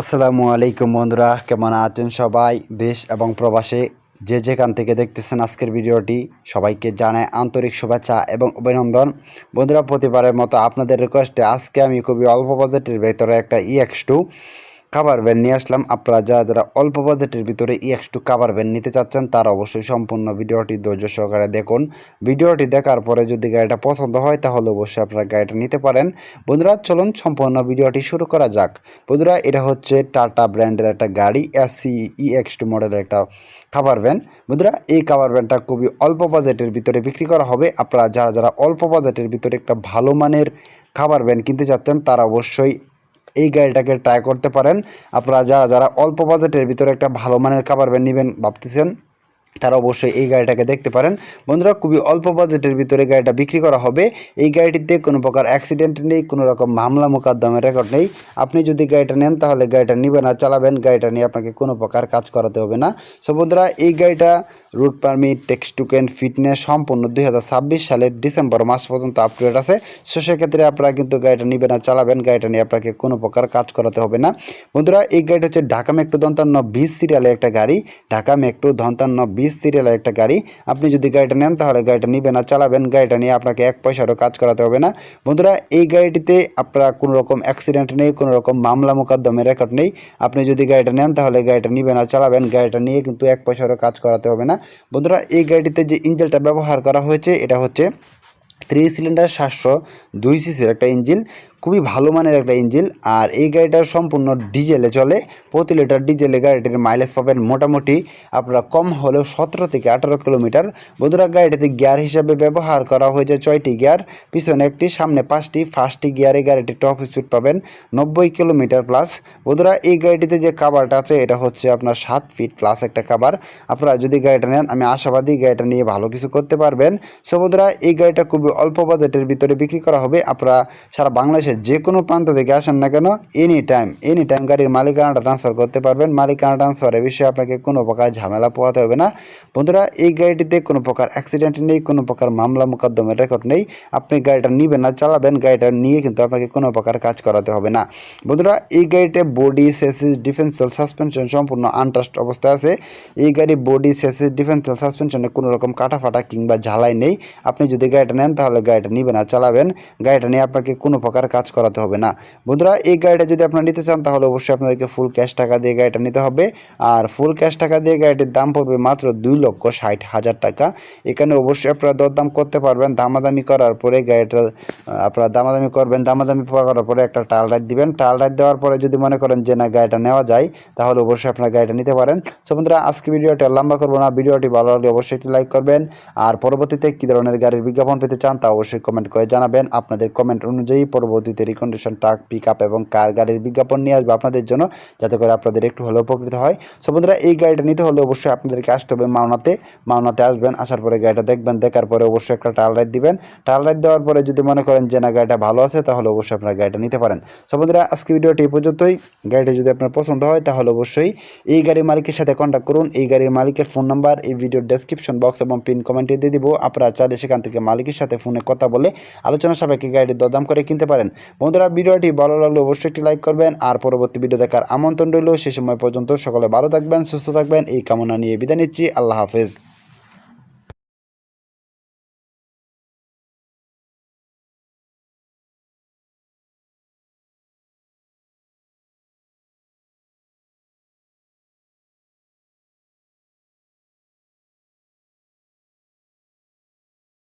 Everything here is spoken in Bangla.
আসসালামু আলাইকুম বন্ধুরা, কেমন আছেন সবাই? দেশ এবং প্রবাসে যে যেখান থেকে দেখতেছেন আজকের ভিডিওটি, সবাইকে জানায় আন্তরিক শুভেচ্ছা এবং অভিনন্দন। বন্ধুরা, প্রতিবারের মতো আপনাদের রিকোয়েস্টে আজকে আমি খুবই অল্প বাজেটের ভেতরে একটা ইএক্স টু কাভার ভ্যান নিয়ে আসলাম। আপনারা যারা যারা অল্প বাজেটের ভিতরে ইএক্স টু কাভার ভ্যান নিতে চাচ্ছেন, তারা অবশ্যই সম্পূর্ণ ভিডিওটি ধৈর্য সহকারে দেখুন। ভিডিওটি দেখার পরে যদি গাড়িটা পছন্দ হয়, তাহলে অবশ্যই আপনারা গাড়িটা নিতে পারেন। বন্ধুরা, চলুন সম্পূর্ণ ভিডিওটি শুরু করা যাক। বন্ধুরা, এটা হচ্ছে টাটা ব্র্যান্ডের একটা গাড়ি এসসি ইএক্স টু মডেলের একটা খাবার ভ্যান। বন্ধুরা, এই খাবার ভ্যানটা খুবই অল্প বাজেটের ভিতরে বিক্রি করা হবে। আপনারা যারা যারা অল্প বাজেটের ভিতরে একটা ভালো মানের খাবার ভ্যান কিনতে চাচ্ছেন, তারা অবশ্যই এই গাড়িটাকে ট্রাই করতে পারেন। আপনারা যারা যারা অল্প বাজেটের ভিতরে একটা ভালো মানের খাবার নেবেন ভাবতেছেন, তারা অবশ্যই এই গাড়িটাকে দেখতে পারেন। বন্ধুরা, খুবই অল্প বাজেটের ভিতরে গাড়িটা বিক্রি করা হবে। এই গাড়িটিতে কোনো প্রকার অ্যাক্সিডেন্ট নেই, কোনো রকম মামলা মোকদ্দমের রেকর্ড নেই। আপনি যদি গাড়িটা নেন, তাহলে গাড়িটা নেবেন না চালাবেন। গাড়িটা নিয়ে আপনাকে কোনো প্রকার কাজ করাতে হবে না। সো বন্ধুরা, এই গাড়িটা route permit tax token fitness সম্পূর্ণ দুই হাজার ছাব্বিশ সালের ডিসেম্বর মাস পর্যন্ত আপডেট আছে। সো সেক্ষেত্রে আপনারা কিন্তু গাড়িটা নেবেন না চালাবেন, গাড়িটা নিয়ে আপনাকে কোনো প্রকার কাজ করাতে হবে না। বন্ধুরা, এই গাড়িটা হচ্ছে ঢাকা মেট্রো দন্তান্ন বিশ সিরিয়ালের একটা গাড়ি। ঢাকা মেট্রো দন্তান্ন বিশ সিরিয়ালের একটা গাড়ি। আপনি যদি গাড়িটা নেন, তাহলে গাড়িটা নেবেন না চালাবেন। গাড়িটা নিয়ে আপনাকে এক পয়সারও কাজ করাতে হবে না। বন্ধুরা, এই গাড়িটিতে আপনারা কোনো রকম অ্যাক্সিডেন্ট নেই, কোনো রকম মামলা মোকদ্দমের রেকর্ড নেই। আপনি যদি গাড়িটা নেন, তাহলে গাড়িটা নেবেন না চালাবেন। গাড়িটা নিয়ে কিন্তু এক পয়সারও কাজ করাতে হবে না। বন্ধুরা, এই গাড়িটিতে যে ইঞ্জিনটা ব্যবহার করা হয়েছে, এটা হচ্ছে থ্রি সিলিন্ডার সাতশো দুই সিসির একটা ইঞ্জিন খুবই ভালো মানের একটা ইঞ্জিন। আর এই গাড়িটার সম্পূর্ণ ডিজেলে চলে। প্রতি লিটার ডিজেলে গাড়িটির মাইলেজ পাবেন মোটামুটি আপনারা কম হলেও সতেরো থেকে আঠারো কিলোমিটার। বন্ধুরা, গাড়িটিতে গিয়ার হিসাবে ব্যবহার করা হয়েছে ছয়টি গিয়ার। পিছনে একটি, সামনে পাঁচটি। ফার্স্টটি গিয়ারে গাড়িটি টপ স্পিড পাবেন নব্বই কিলোমিটার প্লাস বন্ধুরা, এই গাড়িটিতে যে কাভারটা আছে, এটা হচ্ছে আপনার সাত ফিট প্লাস একটা কাভার আপনারা যদি গাড়িটা নেন, আমি আশাবাদী গাড়িটা নিয়ে ভালো কিছু করতে পারবেন। সো বন্ধুরা, এই গাড়িটা খুবই অল্প বাজেটের ভিতরে বিক্রি করা হবে। আপনারা সারা বাংলাদেশের যে কোনো প্রান্ত থেকে আসেন না কেন এনি টাইম এনি টাইম গাড়ির মালিকানাটা ট্রান্সফার করতে পারবেন। মালিকানা ট্রান্সফারের বিষয়ে আপনাকে কোনো প্রকার ঝামেলা পোহাতে হবে না। বন্ধুরা, এই গাড়িটিতে কোনো প্রকার অ্যাক্সিডেন্ট নেই, কোনো প্রকার মামলা মোকদ্দমের রেকর্ড নেই। আপনি গাড়িটা নিবেন না, চালাবেন, গাড়িটা নিয়ে কিন্তু আপনাকে কোনো প্রকার কাজ করাতে হবে না। বন্ধুরা, এই গাড়িতে বডি সেসিস ডিফেন্সিয়াল সাসপেনশন সম্পূর্ণ আনটাস্ট অবস্থায় আছে। এই গাড়ি বডি সেসিস ডিফেন্সিয়াল সাসপেনশনে কোনো রকম কাটা ফাটা কিংবা ঝালাই নেই। আপনি যদি গাড়িটা নেন, তাহলে গাড়িটা নিবেন না চালাবেন। গাড়িটা নিয়ে আপনাকে কোনো প্রকার কাজ করাতে হবে না। বন্ধুরা, এই গাড়িটা যদি আপনারা নিতে চান, তাহলে অবশ্যই আপনাদেরকে ফুল ক্যাশ টাকা দিয়ে গাড়িটা নিতে হবে। আর ফুল ক্যাশ টাকা দিয়ে গাড়িটির দাম পড়বে মাত্র দুই লক্ষ ষাট হাজার টাকা। এখানে অবশ্যই আপনারা দরদাম করতে পারবেন। দামাদামি করার পরে গাড়িটা আপনারা দামাদামি করবেন। দামাদামি করার পরে একটা টাল রাইট দিবেন। টাল রাইট দেওয়ার পরে যদি মনে করেন যে না, গাড়িটা নেওয়া যায়, তাহলে অবশ্যই আপনারা গাড়িটা নিতে পারেন। সো বন্ধুরা, আজকে ভিডিওটা লম্বা করব না। ভিডিওটি ভালো লাগলে অবশ্যই একটি লাইক করবেন। আর পরবর্তীতে কী ধরনের গাড়ির বিজ্ঞাপন পেতে চান, তা অবশ্যই কমেন্ট করে জানাবেন। আপনাদের কমেন্ট অনুযায়ী পরবর্তীতে রিকন্ডিশন ট্রাক পিক আপ এবং কার গাড়ির বিজ্ঞাপন নিয়ে আসবে আপনাদের জন্য, যাতে করে আপনাদের একটু হলেও উপকৃত হয়। সো বন্ধুরা, এই গাড়িটা নিতে হলে অবশ্যই আপনাদেরকে আসতে হবে মাওনাতে। মাওনাতে আসবেন, আসার পরে গাড়িটা দেখবেন, দেখার পরে অবশ্যই একটা টাল রাইড দিবেন। টাল রাইড দেওয়ার পরে যদি মনে করেন যে, না, গাড়িটা ভালো আছে, তাহলে অবশ্যই আপনারা গাড়িটা নিতে পারেন। সো বন্ধুরা, আজকে ভিডিওটি এই পর্যন্তই। গাড়িটা যদি আপনার পছন্দ হয়, তাহলে অবশ্যই এই গাড়ির মালিকের সাথে কন্ট্যাক্ট করুন। এই গাড়ির মালিকের ফোন নাম্বার এই ভিডিওর ডেসক্রিপশন বক্স এবং পিন কমেন্টে দিয়ে দিব। আপনারা চাইলে সেখান থেকে মালিকের সাথে ফোনে কথা বলে আলোচনা সাপেক্ষে গাড়িটি দরদাম করে কিনতে পারেন। বন্ধুরা, ভিডিওটি ভালো লাগলে অবশ্যই একটি লাইক করবেন, আর পরবর্তী ভিডিও দেখার আমন্ত্রণ রইল। সে সময় পর্যন্ত সকলে ভালো থাকবেন, সুস্থ থাকবেন, এই কামনা নিয়ে বিদায় নিচ্ছি। আল্লাহ হাফেজ।